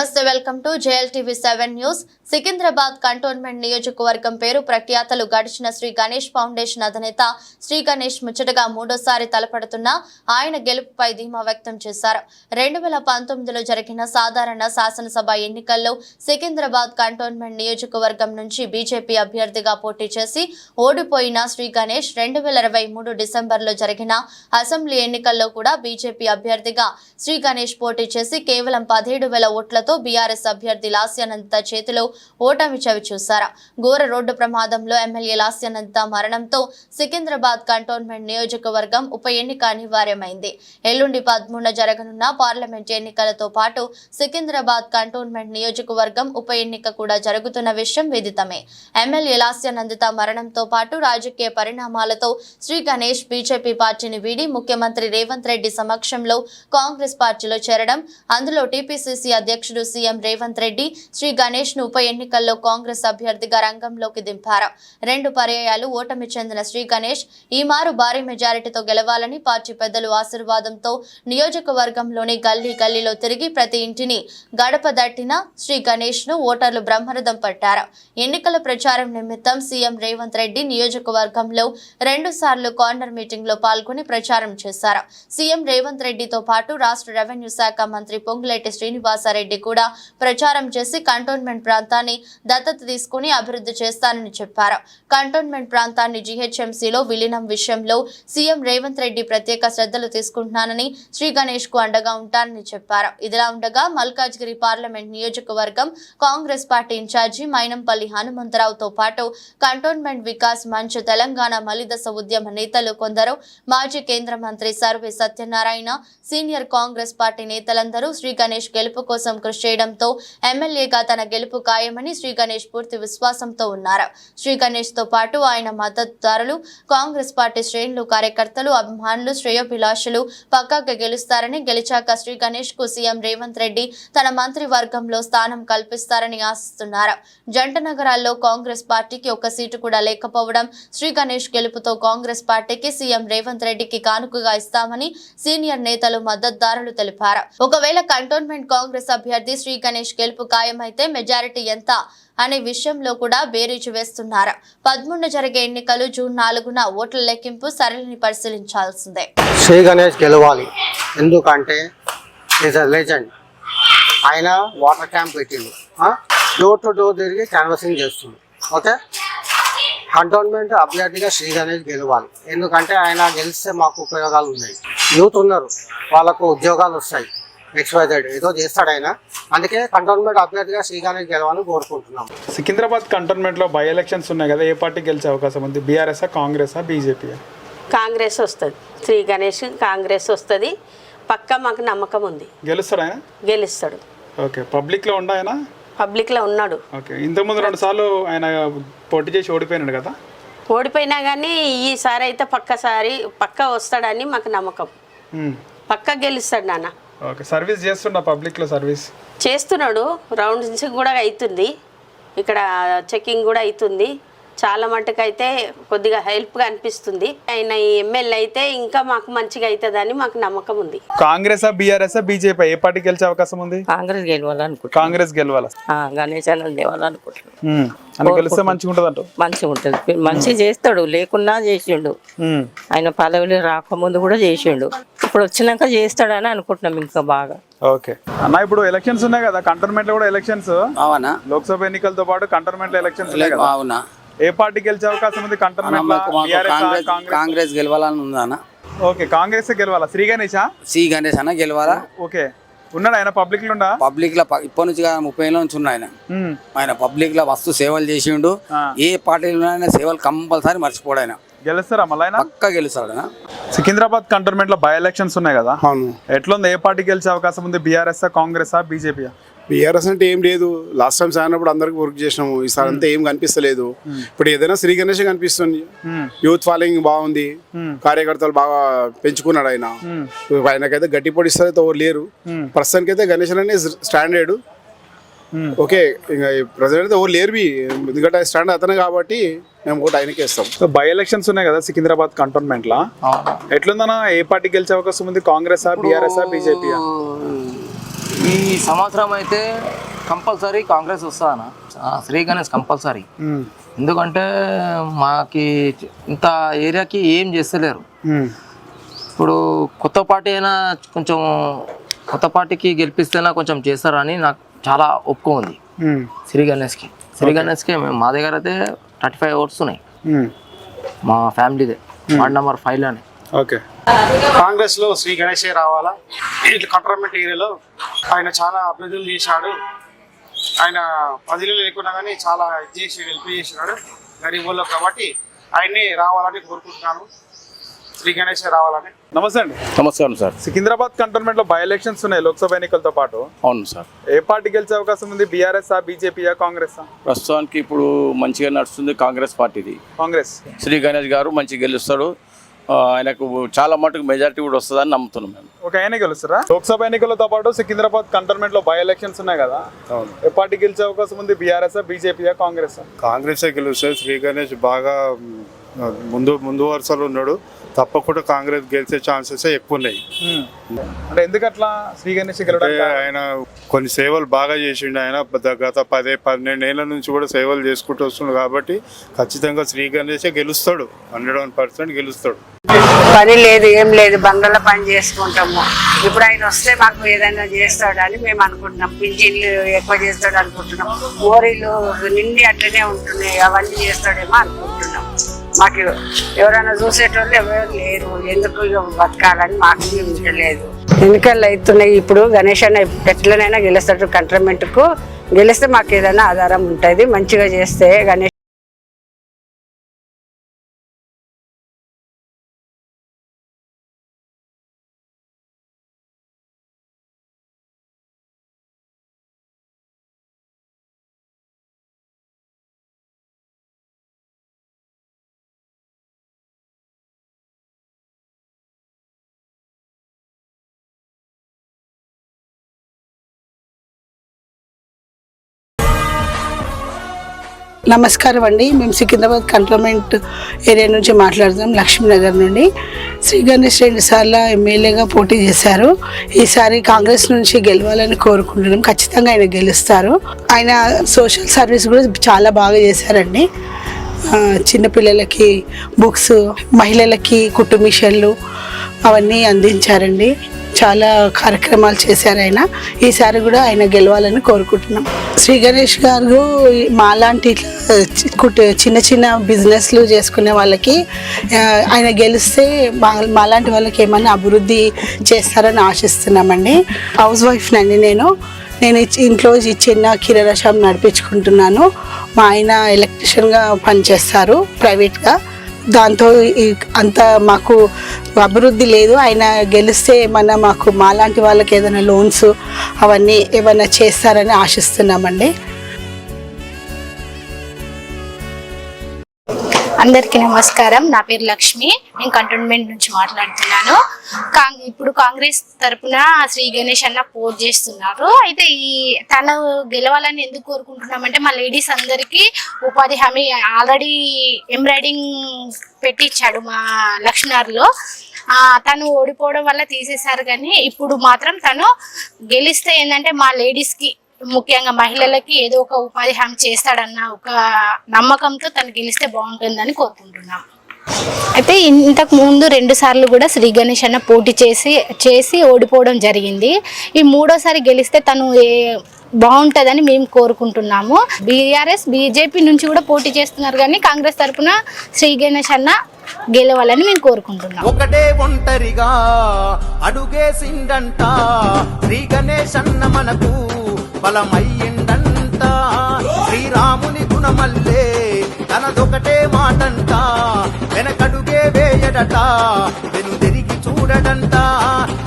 నమస్తే welcome to JLTV seven news. Secunderabad cantonment నియోజకవర్గం పేరు ప్రఖ్యాతలు గడిచిన శ్రీ గణేష్ ఫౌండేషన్ అధినేత శ్రీ గణేష్ ముచ్చటగా మూడోసారి తలపడుతున్న ఆయన గెలుపుపై ధీమా వ్యక్తం చేశారు. రెండు వేల పంతొమ్మిదిలో జరిగిన సాధారణ శాసనసభ ఎన్నికల్లో సికింద్రాబాద్ కంటోన్మెంట్ నియోజకవర్గం నుంచి బీజేపీ అభ్యర్థిగా పోటీ చేసి ఓడిపోయిన శ్రీ గణేష్ రెండు వేల ఇరవై మూడు డిసెంబర్లో జరిగిన అసెంబ్లీ ఎన్నికల్లో కూడా బీజేపీ అభ్యర్థిగా శ్రీ గణేష్ పోటీ చేసి కేవలం పదిహేడు వేల ఓట్లతో బీఆర్ఎస్ అభ్యర్థి లాస్యానంద చేతిలో ఓటమి చవి చూశారా. ఘోర రోడ్డు ప్రమాదంలో ఎమ్మెల్యే లాస్యానంద మరణంతో సికింద్రాబాద్ కంటోన్మెంట్ నియోజకవర్గం ఉప ఎన్నిక అనివార్యమైంది. ఎల్లుండి పదమూడున జరగనున్న పార్లమెంట్ ఎన్నికలతో పాటు సికింద్రాబాద్ కంటోన్మెంట్ నియోజకవర్గం ఉప ఎన్నిక కూడా జరుగుతున్న విషయం విదితమే. ఎమ్మెల్యే లాస్యానందిత మరణంతో పాటు రాజకీయ పరిణామాలతో శ్రీ గణేష్ బీజేపీ పార్టీని వీడి ముఖ్యమంత్రి రేవంత్ రెడ్డి సమక్షంలో కాంగ్రెస్ పార్టీలో చేరడం అందులో టీపీసీసీ అధ్యక్షుడు సీఎం రేవంత్ రెడ్డి శ్రీ గణేష్ను ఉప ఎన్నికల్లో కాంగ్రెస్ అభ్యర్థిగా రంగంలోకి దింపారు. రెండు పర్యాయాలు ఓటమి చెందిన శ్రీ గణేష్ ఈ మారు భారీ మెజారిటీతో గెలవాలని పార్టీ పెద్దలు ఆశీర్వాదంతో నియోజకవర్గంలోని గల్లీ గల్లీలో తిరిగి ప్రతి ఇంటిని గడప దట్టిన శ్రీ గణేష్ను ఓటర్లు బ్రహ్మరథం పట్టారు. ఎన్నికల ప్రచారం నిమిత్తం సీఎం రేవంత్ రెడ్డి నియోజకవర్గంలో రెండు సార్లు కార్నర్ మీటింగ్లో పాల్గొని ప్రచారం చేశారు. సీఎం రేవంత్ రెడ్డితో పాటు రాష్ట్ర రెవెన్యూ శాఖ మంత్రి పొంగులేటి శ్రీనివాసరెడ్డి కూడా ప్రచారం చేసి కంటోన్మెంట్ ప్రాంతాన్ని దత్తత తీసుకుని అభివృద్ధి చేస్తానని చెప్పారు. కంటోన్మెంట్ ప్రాంతాన్ని జీహెచ్ఎంసీలో విలీనం విషయంలో సీఎం రేవంత్ రెడ్డి ప్రత్యేక శ్రద్ధలు తీసుకుంటున్నానని శ్రీ గణేష్కు అండగా ఉంటానని చెప్పారు. ఇదిలా ఉండగా మల్కాజ్గిరి పార్లమెంట్ నియోజకవర్గం కాంగ్రెస్ పార్టీ ఇన్ఛార్జి మైనంపల్లి హనుమంతరావుతో పాటు కంటోన్మెంట్ వికాస్ మంచ్ తెలంగాణ మలిదశ ఉద్యమ నేతలు కొందరు మాజీ కేంద్ర మంత్రి Sarve Satyanarayana senior Congress party నేతలందరూ శ్రీ గణేష్ గెలుపు కోసం కృషి చేయడంతో ఎమ్మెల్యేగా తన గెలుపు ఖాయమని శ్రీ గణేష్ పూర్తి విశ్వాసంతో ఉన్నారు. శ్రీ గణేష్తో పాటు ఆయన మద్దతుదారులు కాంగ్రెస్ పార్టీ శ్రేణులు కార్యకర్తలు అభిమానులు శ్రేయోభిలాషులు పక్కాగా గెలుస్తారని గెలిచాక శ్రీ గణేష్కు సీఎం రేవంత్ రెడ్డి తన మంత్రి వర్గంలో స్థానం కల్పిస్తారని ఆశిస్తున్నారు. జంట నగరాల్లో కాంగ్రెస్ పార్టీకి ఒక్క సీటు కూడా లేకపోవడం శ్రీ గణేష్ గెలుపుతో కాంగ్రెస్ పార్టీకి సీఎం రేవంత్ రెడ్డికి కానుకగా ఇస్తామని సీనియర్ నేతలు మద్దతుదారులు తెలిపారు. ఒకవేళ కంటోన్మెంట్ కాంగ్రెస్ అభ్యర్థి శ్రీ గణేష్ గెలుపు ఖాయమైతే మెజారిటీ ఎంత అనే విషయంలో కూడా బేరీజు వేస్తున్నారు. పదమూడున జరిగే ఎన్నికలు జూన్ నాలుగున ఓట్ల లెక్కింపు సరళిని పరిశీలించాల్సిందే. శ్రీ గణేష్ గెలవాలి. ఎందుకంటే లెజెండ్ ఆయన వాటర్ క్యాంప్ పెట్టింది డోర్ టు డోర్ తిరిగి క్యాన్వసింగ్ చేస్తుంది ఓకే కంటోన్మెంట్ అభ్యర్థిగా శ్రీ గణేష్ గెలవాలి. ఎందుకంటే ఆయన గెలిస్తే మాకు ఉపయోగాలు ఉన్నాయి. యూత్ ఉన్నారు. వాళ్ళకు ఉద్యోగాలు వస్తాయి. ఎక్స్వైజెడ్ ఏదో చేస్తాడు ఆయన. అందుకే కంటోన్మెంట్ అభ్యర్థిగా శ్రీ గణేష్ గెలవాలని కోరుకుంటున్నాం. సికింద్రాబాద్ కంటోన్మెంట్లో బై ఎలక్షన్స్ ఉన్నాయి కదా ఏ పార్టీ గెలిచే అవకాశం ఉంది? బీఆర్ఎస్ కాంగ్రెసా బీజేపీ కాంగ్రెస్ వస్తుంది. శ్రీ గణేష్ కాంగ్రెస్ వస్తుంది. పక్క మాకు నమ్మకం ఉంది. గెలుస్తాడు ఆయన? గెలుస్తాడు. ఓకే పబ్లిక్లో ఉండ ఆయన? పబ్లిక్లో ఉన్నాడు. ఓకే ఇంతకుముందు రెండు సార్లు ఆయన పోటీ చేసి ఓడిపోయినాడు కదా? ఓడిపోయినా కానీ ఈసారి అయితే పక్కసారి పక్క వస్తాడని మాకు నమ్మకం. మ్మ్. పక్క గెలుస్తాడు నాన్న. ఓకే సర్వీస్ చేస్తుండ పబ్లిక్లో సర్వీస్? చేస్తున్నాడు రౌండ్స్ కూడా అవుతుంది ఇక్కడ చెకింగ్ కూడా అవుతుంది చాలా మటుకు అయితే కొద్దిగా హెల్ప్గా అనిపిస్తుంది. ఆయన ఈ ఎమ్మెల్యే అయితే ఇంకా మాకు మంచిగా అవుతుందని మాకు నమ్మకం ఉంది. కాంగ్రెసా బీఆర్ఎస్ బీజేపీ ఏ పార్టీ గెలిచే అవకాశం ఉంది? కాంగ్రెస్ గెలవాలనుకుంటున్నాను కాంగ్రెస్ గెలవాలా? గణేష్ అన్న గెలిస్తే మంచిగా ఉంటుంది అంట మంచిగా ఉంటుంది మంచి చేస్తాడు లేకున్నా చేసిండు. ఆయన పదవిలో రాకముందు కూడా చేసిండు. ఇప్పుడు వచ్చినాక చేస్తాడని అనుకుంటున్నాం ఇంకా బాగా. ఓకే. అన్న ఇప్పుడు ఎలక్షన్స్ ఉన్నాయి కదా కంటోన్మెంట్లో కూడా ఎలక్షన్స్? అవునా? లోక్సభ ఎన్నికలతో పాటు కంటోన్మెంట్ ఎలక్షన్స్ ఉన్నాయి కదా. అవునా? ఏ పార్టీ గెలిచే అవకాశం ఉంది కంటోన్మెంట్ కాంగ్రెస్ గెలవాలని ఉందానా ఓకే కాంగ్రెస్ గెలవాలా? శ్రీ గణేషా సి గణేష్ అన్న గెలవాలా? ఓకే. ఉన్నాడు ఆయన? పబ్లిక్లో పబ్లిక్లో ప- ఇప్పటి నుంచి ముప్పై ఏళ్ళ నుంచి ఉన్నాయి ఆయన. పబ్లిక్లో వస్తు సేవలు చేసిండు. ఏ పార్టీలో సేవలు కంపల్సరీ మర్చిపోడు ఆయన. గెలుస్తారా మళ్ళీ పక్క గెలుస్తాడు సికింద్రాబాద్ కంటోన్మెంట్లో బై ఎలక్షన్స్ ఉన్నాయి కదా? అవును. ఎట్లుంది? ఏ పార్టీ గెలిచే అవకాశం ఉంది? బీఆర్ఎస్ కాంగ్రెస్ బీజేపీ బీఆర్ఎస్ అంటే ఏం లేదు. లాస్ట్ టైం సాగినప్పుడు అందరికి వర్క్ చేసినాము. ఈసారి అంతా ఏం కనిపిస్తలేదు. ఇప్పుడు ఏదైనా శ్రీ గణేష్ కనిపిస్తుంది. యూత్ ఫాలోయింగ్ బాగుంది. కార్యకర్తలు బాగా పెంచుకున్నాడు ఆయన. ఆయనకైతే గట్టి ఎవరు లేరు. ప్రస్తుతానికి అయితే గణేష్ అనే స్టాండర్డ్ ఓకే ఇంకా ప్రజెంట్ అయితే ఎవరు లేరు. ఎందుకంటే స్టాండ్ అతనే కాబట్టి మేము కూడా ఆయనకే ఇస్తాం. సో బై ఎలక్షన్స్ ఉన్నాయి కదా సికింద్రాబాద్ కంటోన్మెంట్ లా? ఎట్లుందన్నా ఏ పార్టీ గెలిచే అవకాశం ఉంది? కాంగ్రెస్ బీఆర్ఎస్ బీజేపీ ఈ సంవత్సరం అయితే కంపల్సరీ కాంగ్రెస్ వస్తుందన్న. ఆ, శ్రీ గణేష్ కంపల్సరీ. ఉమ్, ఎందుకంటే మాకి ఇంత ఏరియాకి ఏం చేస్తలేరు. ఉమ్, ఇప్పుడు కొత్త పార్టీ అయినా కొంచెం కొత్త పార్టీకి గెలిపిస్తేనా కొంచెం చేస్తారని నాకు చాలా ఒప్పుకో ఉంది శ్రీ గణేష్కి. శ్రీ గణేష్కి మేము మా దగ్గర అయితే థర్టీ ఫైవ్ ఓట్స్ ఉన్నాయి. మా ఫ్యామిలీదే. వార్డ్ నెంబర్ ఫైవ్లోనే ఓకే. కాంగ్రెస్లో శ్రీ గణేషే రావాలా? ఇట్లా కంటోన్మెంట్ ఏరియాలో ఆయన చాలా అభివృద్ధులు చేశాడు. ఆయన పదిలో లేకున్నా కానీ చాలా ఇది చేసి హెల్ప్ చేసినాడు. గరీబుల్లో కాబట్టి ఆయన్ని రావాలని కోరుకుంటున్నాను. శ్రీ గణేషే రావాలని. నమస్తే అండి. నమస్కారం సార్. సికింద్రాబాద్ కంటోన్మెంట్లో బై ఎలక్షన్స్ ఉన్నాయి లోక్సభ ఎన్నికలతో పాటు. అవును సార్. ఏ పార్టీ గెలిచే అవకాశం ఉంది బీఆర్ఎస్ ఆ బీజేపీయా కాంగ్రెస్ ప్రస్తుతానికి ఇప్పుడు మంచిగా నడుస్తుంది కాంగ్రెస్ పార్టీది. కాంగ్రెస్. శ్రీ గణేష్ గారు మంచిగా గెలుస్తాడు. ఆయనకు చాలా మటుకు మెజారిటీ కూడా వస్తుందని నమ్ముతున్నాం మేము. ఒక ఆయన గెలుస్తారా? లోక్సభ ఎన్నికలతో పాటు సికింద్రాబాద్ కంటోన్మెంట్లో బై ఎలక్షన్స్ ఉన్నాయి కదా. అవును. ఏ పార్టీ గెలిచే అవకాశం ఉంది బీఆర్ఎస్ బీజేపీయా కాంగ్రెస్ కాంగ్రెస్ గెలుస్తుంది శ్రీ గణేష్ బాగా ముందు ముందు వరుసలో ఉన్నాడు. తప్పకుండా కాంగ్రెస్ గెలిచే ఛాన్సెస్ ఎక్కువ ఉన్నాయి అంటే ఎందుకు అట్లా శ్రీ గణేష్ ఆయన కొన్ని సేవలు బాగా చేసిండు ఆయన. గత- పదే పన్నెండు ఏళ్ళ నుంచి కూడా సేవలు చేసుకుంటూ వస్తున్నాడు కాబట్టి ఖచ్చితంగా శ్రీ గణేషే గెలుస్తాడు. హండ్రెడ్ వన్ పర్సెంట్ గెలుస్తాడు. పని లేదు ఏం లేదు బంగ్లాల పని చేసుకుంటాము. ఇప్పుడు ఆయన వస్తే మాకు ఏదైనా చేస్తాడు అని మేము అనుకుంటున్నాం. పింఛన్లు ఎక్కువ చేస్తాడు అనుకుంటున్నాం. మోరీలు నిండి అట్లనే ఉంటున్నాయి. అవన్నీ చేస్తాడేమో అనుకుంటున్నాం. మాకు ఎవరైనా చూసేటోళ్ళు ఎవరు లేరు. ఎందుకు ఇక బతకాలని మాకు లేదు ఎన్నికలు అవుతున్నాయి ఇప్పుడు. గణేష్ అన్న ఎట్లనైనా గెలుస్తాడు కంటర్మెంట్కు గెలిస్తే మాకు ఏదైనా ఆధారం ఉంటుంది. మంచిగా చేస్తే గణేష్ నమస్కారం అండి. మేము సికింద్రాబాద్ కంటోన్మెంట్ ఏరియా నుంచి మాట్లాడుతున్నాం లక్ష్మీనగర్ నుండి. శ్రీ గణేష్ రెండు సార్లు ఎమ్మెల్యేగా పోటీ చేశారు. ఈసారి కాంగ్రెస్ నుంచి గెలవాలని కోరుకుంటున్నాం. ఖచ్చితంగా ఆయన గెలుస్తారు. ఆయన సోషల్ సర్వీస్ కూడా చాలా బాగా చేశారండి. చిన్నపిల్లలకి బుక్స్ మహిళలకి కుట్టు అవన్నీ అందించారండి. చాలా కార్యక్రమాలు చేశారు ఆయన. ఈసారి కూడా ఆయన గెలవాలని కోరుకుంటున్నాం. శ్రీ గణేష్ గారు మాలాంటి ఇట్లా చి- చిన్న చిన్న బిజినెస్లు చేసుకునే వాళ్ళకి ఆయన గెలిస్తే మా మాలాంటి వాళ్ళకి ఏమైనా అభివృద్ధి చేస్తారని ఆశిస్తున్నామండి. హౌస్ వైఫ్నండి నేను. నేను ఇంట్లో చిన్న కిరాణా షాప్ నడిపించుకుంటున్నాను. మా ఆయన ఎలక్ట్రిషియన్గా పనిచేస్తారు ప్రైవేట్గా. దాంతో అంత మాకు అభివృద్ధి లేదు. ఆయన గెలిస్తే ఏమన్నా మాకు మాలాంటి వాళ్ళకి ఏదైనా లోన్స్ అవన్నీ ఏమైనా చేస్తారని ఆశిస్తున్నామండి. అందరికీ నమస్కారం. నా పేరు లక్ష్మి. నేను కంటోన్మెంట్ నుంచి మాట్లాడుతున్నాను. ఇప్పుడు కాంగ్రెస్ తరఫున శ్రీ గణేష్ అన్న పోస్ట్ చేస్తున్నారు. అయితే ఈ తను గెలవాలని ఎందుకు కోరుకుంటున్నామంటే మా లేడీస్ అందరికీ ఉపాధి హామీ ఆల్రెడీ ఎంబ్రాయిడింగ్ పెట్టించాడు మా లక్ష్మణార్లో. తను ఓడిపోవడం వల్ల తీసేశారు కానీ ఇప్పుడు మాత్రం తను గెలిస్తే ఏంటంటే మా లేడీస్కి ముఖ్యంగా మహిళలకి ఏదో ఒక ఉపాధి హామీ చేస్తాడన్న ఒక నమ్మకంతో తను గెలిస్తే బాగుంటుందని కోరుకుంటున్నాం. అయితే ఇంతకు ముందు రెండు సార్లు కూడా శ్రీ గణేష్ అన్న పోటీ చేసి చేసి ఓడిపోవడం జరిగింది. ఈ మూడోసారి గెలిస్తే తను ఏ- బాగుంటుందని మేము కోరుకుంటున్నాము. బీఆర్ఎస్ బీజేపీ నుంచి కూడా పోటీ చేస్తున్నారు కానీ కాంగ్రెస్ తరపున శ్రీ గణేష్ అన్న గెలవాలని మేము కోరుకుంటున్నాం. ఒకటే ఒంటరిగా అడుగేసిండంట శ్రీ గణేష్ అన్న మనకు బలమయ్యిందంట. శ్రీరాముని గుణమల్లే తనదొకటే మాటంట. వెనకడుగే వేయడట వెను తిరిగి చూడడంట.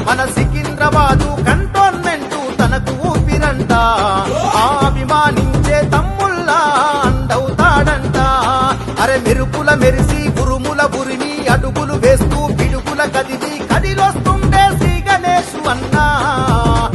మన సికింద్రాబాదు కంటోన్మెంటు తనకు ఊపిరంట. ఆ అభిమానించే తమ్ముల్లా అండవుతాడంట అరే మెరుపుల మెరిసి